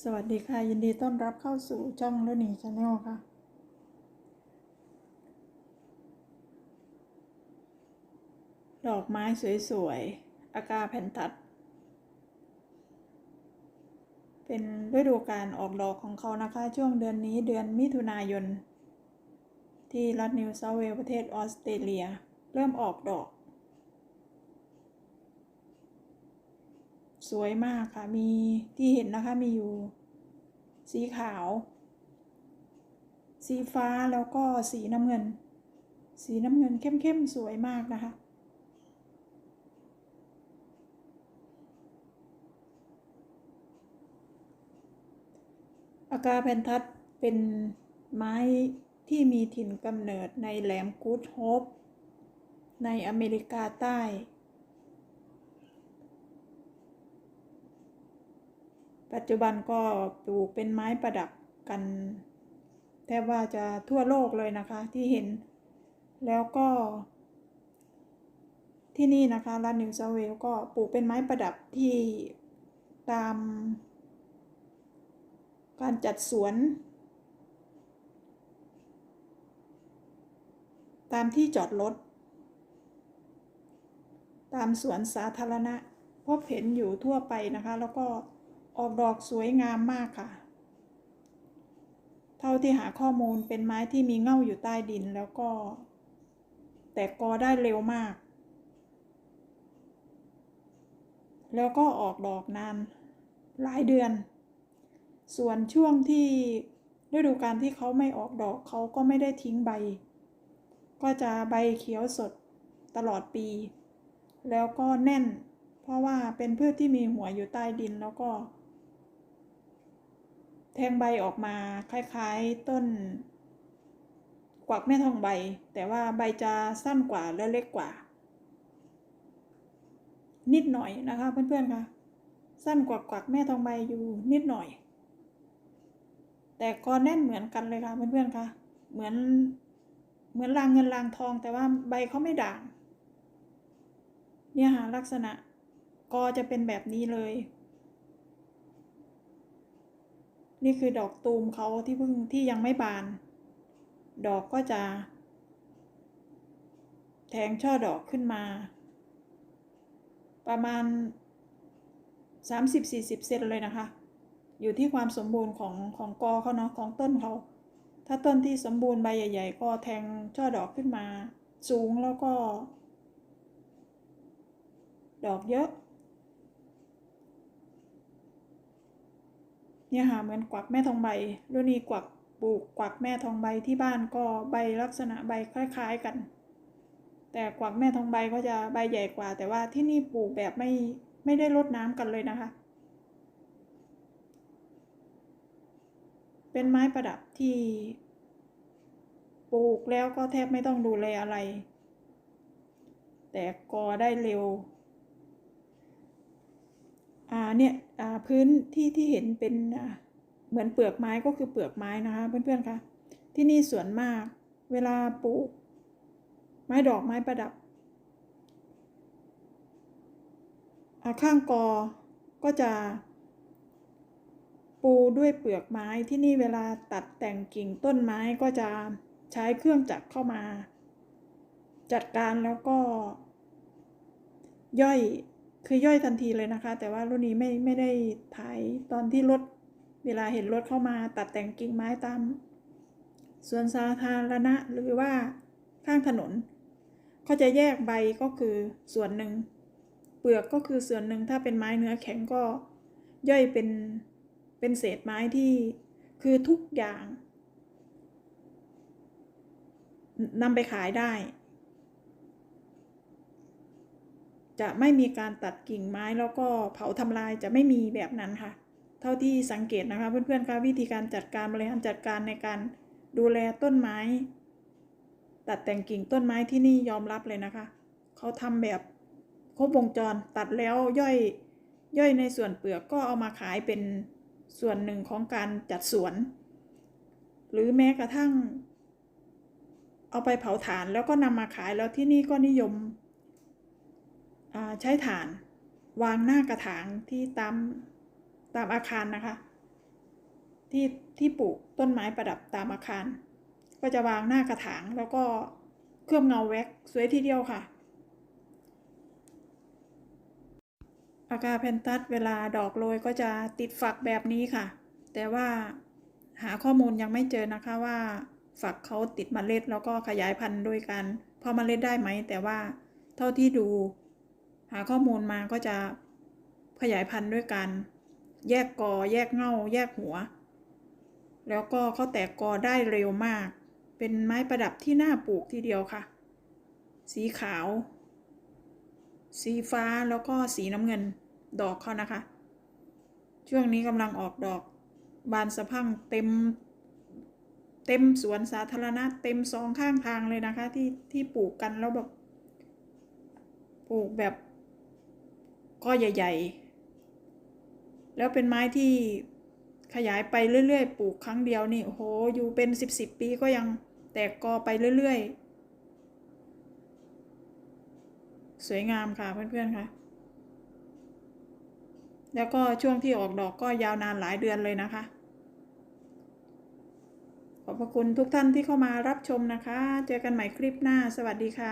สวัสดีค่ะ ยินดีต้อนรับเข้าสู่ช่องเรนี้ชาแนลค่ะ ดอกไม้สวยๆ อากาแพนทัสเป็นฤดูการออกดอกของเขานะคะ ช่วงเดือนนี้เดือนมิถุนายน ที่รัฐนิวเซาเวลส์ประเทศออสเตรเลีย เริ่มออกดอก สวยมากค่ะ มีที่เห็นนะคะมีอยู่ สีขาว สีฟ้าแล้วก็สีน้ำเงิน สีน้ำเงินเข้มๆสวยมากนะคะ อากาแพนทัสเป็นไม้ที่มีถิ่นกำเนิดในแหลมกูดโฮปในอเมริกาใต้ ปัจจุบันก็ปลูกเป็นไม้ประดับกันแทบว่าจะทั่วโลกเลยนะคะที่เห็น แล้วก็ ที่นี่นะคะรัฐนิวเซาเวลก็ปลูกเป็นไม้ประดับที่ตาม การจัดสวน ตามที่จอดรถตามสวนสาธารณะ พบเห็นอยู่ทั่วไปนะคะ แล้วก็ ออกดอกสวยงามมากค่ะ เท่าที่หาข้อมูลเป็นไม้ที่มีเง่าอยู่ใต้ดินแล้วก็ แตกกอได้เร็วมาก แล้วก็ออกดอกนานหลายเดือน ส่วนช่วงที่ฤดูการที่เขาไม่ออกดอกเขาก็ไม่ได้ทิ้งใบ ก็จะใบเขียวสดตลอดปี แล้วก็แน่น เพราะว่าเป็นพืชที่มีหัวอยู่ใต้ดินแล้วก็ แทงใบออกมาคล้ายๆต้น กวักแม่ทองใบ แต่ว่าใบจะสั้นกว่าและเล็กกว่า นิดหน่อยนะคะเพื่อนๆคะสั้นกว่ากวักแม่ทองใบอยู่นิดหน่อย แต่ก็แน่นเหมือนกันเลยค่ะเพื่อนๆคะเหมือนเหมือนรางเงินรางทอง แต่ว่าใบเขาไม่ด่างเนี่ยค่ะลักษณะก็จะเป็นแบบนี้เลย นี่คือดอกตูมเขาที่เพิ่งที่ยังไม่บาน ดอกก็จะ แทงช่อดอกขึ้นมา ประมาณ 30-40 เซนเลยนะคะ อยู่ที่ความสมบูรณ์ของของกอเขาเนาะของต้นเขาถ้าต้นที่สมบูรณ์ใบใหญ่ ๆ ก็แทงช่อดอกขึ้นมา สูงแล้วก็ ดอกเยอะ เนี่ยค่ะเหมือนกวักแม่ทองใบรุ่นนี้กวักปลูกกวักแม่ทองใบที่บ้านก็ใบลักษณะใบคล้ายๆกัน แต่กวักแม่ทองใบก็จะใบใหญ่กว่า แต่ว่าที่นี่ปลูกแบบไม่ไม่ได้รดน้ำกันเลยนะคะ เป็นไม้ประดับที่ปลูกแล้วก็แทบไม่ต้องดูแลอะไร แต่กอได้เร็ว เนี่ยพื้นที่ที่เห็นเป็นเหมือนเปลือกไม้ก็คือเปลือกไม้นะคะเพื่อนๆคะที่นี่ส่วนมากเวลาปลูก ไม้ดอกไม้ประดับข้างกอก็จะปูด้วยเปลือกไม้ที่นี่เวลาตัดแต่งกิ่งต้นไม้ก็จะใช้เครื่องจักรเข้ามา จัดการแล้วก็ ย่อย คือย่อยทันทีเลยนะคะ แต่ว่ารุ่นนี้ไม่ไม่ได้ถ่ายตอนที่รถเวลาเห็นรถเข้ามาตัดแต่งกิ่งไม้ตามสวนสาธารณะหรือว่าข้างถนนเขาจะแยกใบก็คือส่วนหนึ่ง เปลือกก็คือส่วนหนึ่งถ้าเป็นไม้เนื้อแข็งก็ย่อยเป็นเป็นเศษไม้ที่คือทุกอย่างนำไปขายได้ จะไม่มีการตัดกิ่งไม้แล้วก็เผาทำลายจะไม่มีแบบนั้นค่ะ เท่าที่สังเกตนะคะเพื่อนๆคะวิธีการจัดการบริหารจัดการในการดูแลต้นไม้ ตัดแต่งกิ่งต้นไม้ที่นี่ยอมรับเลยนะคะเขาทำแบบครบวงจรตัดแล้วย่อยย่อยในส่วนเปลือกก็เอามาขายเป็นส่วนหนึ่งของการจัดสวน หรือแม้กระทั่ง เอาไปเผาถ่านแล้วก็นำมาขายแล้วที่นี่ก็นิยม ใช้ถ่าน วางหน้ากระถางที่ตามตามอาคารนะคะ ที่ที่ปลูกต้นไม้ประดับตามอาคาร ก็จะวางหน้ากระถางแล้วก็เคลือบเงาแว็กซ์สวยทีเดียวค่ะอากาเพนตัสเวลาดอกโรยก็จะติดฝักแบบนี้ค่ะ แต่ว่าหาข้อมูลยังไม่เจอนะคะว่าฝักเขาติดเมล็ดแล้วก็ขยายพันธุ์โดยการเพาะเมล็ดได้ไหม แต่ว่าเท่าที่ดู หาข้อมูลมาก็จะขยายพันธุ์ด้วยการแยกกอ แยกเง่า แยกหัว แล้วก็เขาแตกกอได้เร็วมาก เป็นไม้ประดับที่น่าปลูกทีเดียวค่ะ สีขาว สีฟ้าแล้วก็สีน้ำเงินดอกเขานะคะ ช่วงนี้กำลังออกดอก บานสะพั่งเต็ม เต็มสวนสาธารณะ เต็มสองข้างทางเลยนะคะ ที่ที่ปลูกกันแล้วแบบปลูกแบบ ก็ใหญ่ ๆ แล้วเป็นไม้ที่ขยายไปเรื่อยๆ ปลูกครั้งเดียวนี่โอ้โห อยู่เป็นสิบสิบปีก็ยังแตกกอไปเรื่อยๆ สวยงามค่ะเพื่อนๆค่ะ แล้วก็ช่วงที่ออกดอกก็ยาวนานหลายเดือนเลยนะคะ ขอบพระคุณทุกท่านที่เข้ามารับชมนะคะ เจอกันใหม่คลิปหน้า สวัสดีค่ะ